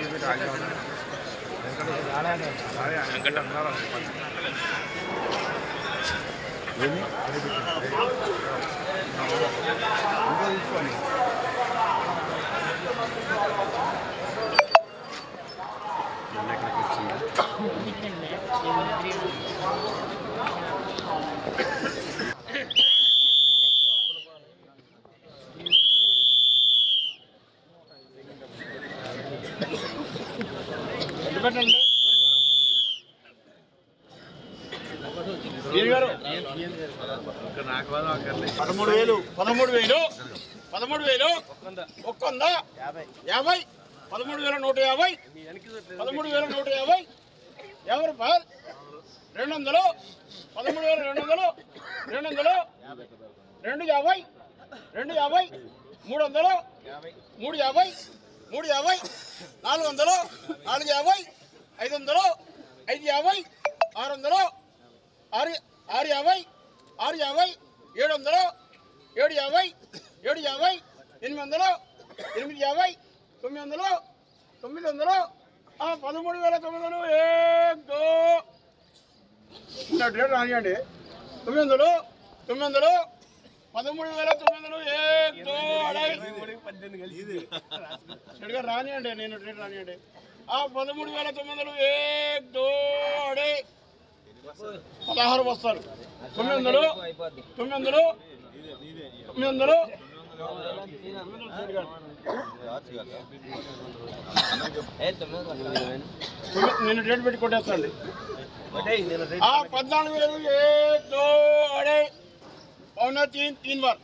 వెంకటరమణ పదమూడు వేలు పదమూడు వేలు పదమూడు వేలు ఒక్క వంద యాభై పదమూడు వేల నూట యాభై పదమూడు వేల నూట యాభై యాభై రూపాయలు రెండు వందలు పదమూడు వేల రెండు వందలు రెండు వందలు రెండు యాభై రెండు యాభై మూడు వందలు మూడు యాభై మూడు యాభై నాలుగు వందలు నాలుగు యాభై ఐదు వందలు ఐదు యాభై ఆరు వందలు ఆరు ఆరు యాభై ఆరు యాభై ఏడు వందలు ఏడు యాభై ఏడు యాభై ఎనిమిది వందలు ఎనిమిది యాభై తొమ్మిది వందలు తొమ్మిది వందలు పదమూడు వేల తొమ్మిది వందలు ఏదో. రేటు రానియండి. తొమ్మిది వందలు తొమ్మిది వందలు పదమూడు వేల తొమ్మిది వందలు ఏదో. పద్దెనిమిది కలిసి రాని అండి నేను ఆ పదమూడు వేల తొమ్మిది వందలు ఏ దోడే. పదహారు వస్తారు. తొమ్మిది వందలు తొమ్మిది వందలు తొమ్మిది వందలు. నేను డేట్ పెట్టి కొట్టేస్తాండి పద్నాలుగు వేలు ఏ దోడే. అవునా తీన్ తీన్ వారు.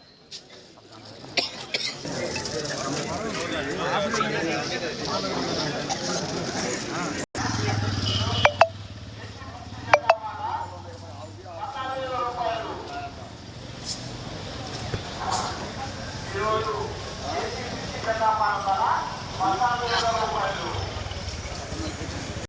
ఈరోజు ఏసీసీ ప్రజాపాలన ద్వారా పద్నాలుగు